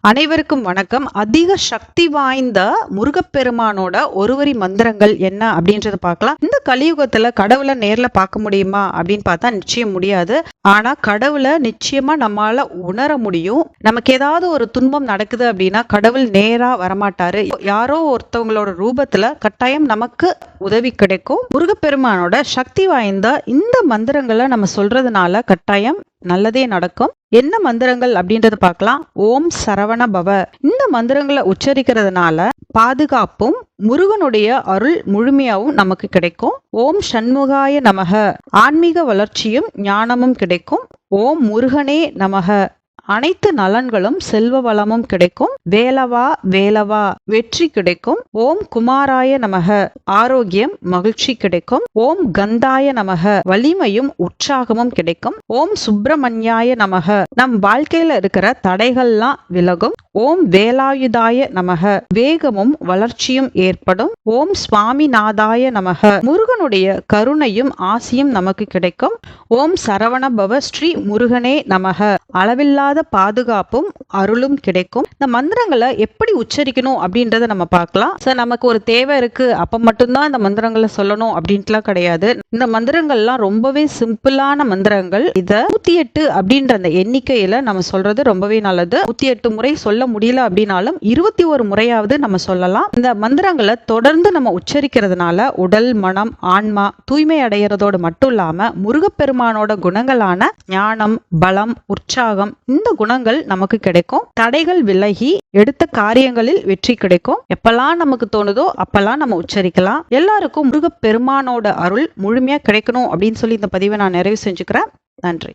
அனைவருக்கும் வணக்கம். அதிக சக்தி வாய்ந்த முருகப்பெருமானோட ஒருவரி மந்திரங்கள் என்ன அப்படின்றத பார்க்கலாம். இந்த கலியுகத்துல கடவுளை நேர்ல பார்க்க முடியுமா அப்படின்னு பார்த்தா நிச்சயம் முடியாது. ஆனா கடவுளை நிச்சயமா நம்மால உணர முடியும். நமக்கு ஏதாவது ஒரு துன்பம் நடக்குது அப்படின்னா கடவுள் நேரா வரமாட்டாரு. யாரோ ஒருத்தவங்களோட ரூபத்துல கட்டாயம் நமக்கு உதவி கிடைக்கும். முருகப்பெருமானோட சக்தி வாய்ந்த இந்த மந்திரங்களை நம்ம சொல்றதுனால கட்டாயம் நல்லதே நடக்கும். என்ன மந்திரங்கள் அப்படின்றத பார்க்கலாம். ஓம் சரவண பவ. இந்த மந்திரங்களை உச்சரிக்கிறதுனால பாதுகாப்பும் முருகனுடைய அருள் முழுமையாகவும் நமக்கு கிடைக்கும். ஓம் சண்முகாய நமக. ஆன்மீக வளர்ச்சியும் ஞானமும் கிடைக்கும். ஓம் முருகனே நமக. அனைத்து நலன்களும் செல்வ வளமும் கிடைக்கும். வேலவா வேலவா வெற்றி கிடைக்கும். ஓம் குமாராய நமக ஆரோக்கியம் மகிழ்ச்சி கிடைக்கும். ஓம் கந்தாய நமக வலிமையும் உற்சாகமும் கிடைக்கும். ஓம் சுப்பிரமணியாய நமக நம் வாழ்க்கையில இருக்கிற தடைகள்லாம் விலகும். ஓம் வேலாயுதாய நமக வேகமும் வளர்ச்சியும் ஏற்படும். ஓம் சுவாமிநாதாய நமக முருகனுடைய கருணையும் ஆசியும் நமக்கு கிடைக்கும். ஓம் சரவண பவ ஸ்ரீ முருகனே நமக அளவில்லாத பாதுகாப்பும் அருளும் கிடைக்கும். இந்த மந்திரங்களை எப்படி உச்சரிக்கணும் அப்படின்றத நம்ம பார்க்கலாம். சார் நமக்கு ஒரு தேவை இருக்கு. அப்ப மட்டும்தான் இந்த மந்திரங்களை சொல்லணும் அப்படின்ட்டுலாம் கிடையாது. இந்த மந்திரங்கள்லாம் ரொம்பவே சிம்பிளான மந்திரங்கள். இத நூத்தி எட்டு அப்படின்ற அந்த எண்ணிக்கையில நம்ம சொல்றது ரொம்பவே நல்லது. நூத்தி எட்டு முறை சொல்ல முடியல அப்படின்னாலும் இருபத்தி ஒரு முறையாவது நம்ம சொல்லலாம். இந்த மந்திரங்களை தொடர்ந்து நம்ம உச்சரிக்கிறதுனால உடல் மனம் ஆன்மா தூய்மை அடைகிறதோடு மட்டும் இல்லாம முருகப்பெருமானோட குணங்களான ஞானம் பலம் உற்சாகம் இந்த குணங்கள் நமக்கு கிடைக்கும்? தடைகள் விலகி எடுத்த காரியங்களில் வெற்றி கிடைக்கும். எப்பெல்லாம் நமக்கு தோணுதோ அப்பெல்லாம் நம்ம உச்சரிக்கலாம். எல்லாருக்கும் முருகப்பெருமானோட அருள் முழுமையா கிடைக்கணும் அப்படின்னு சொல்லி இந்த பதிவை நான் நிறைவு செஞ்சுக்கிறேன். நன்றி.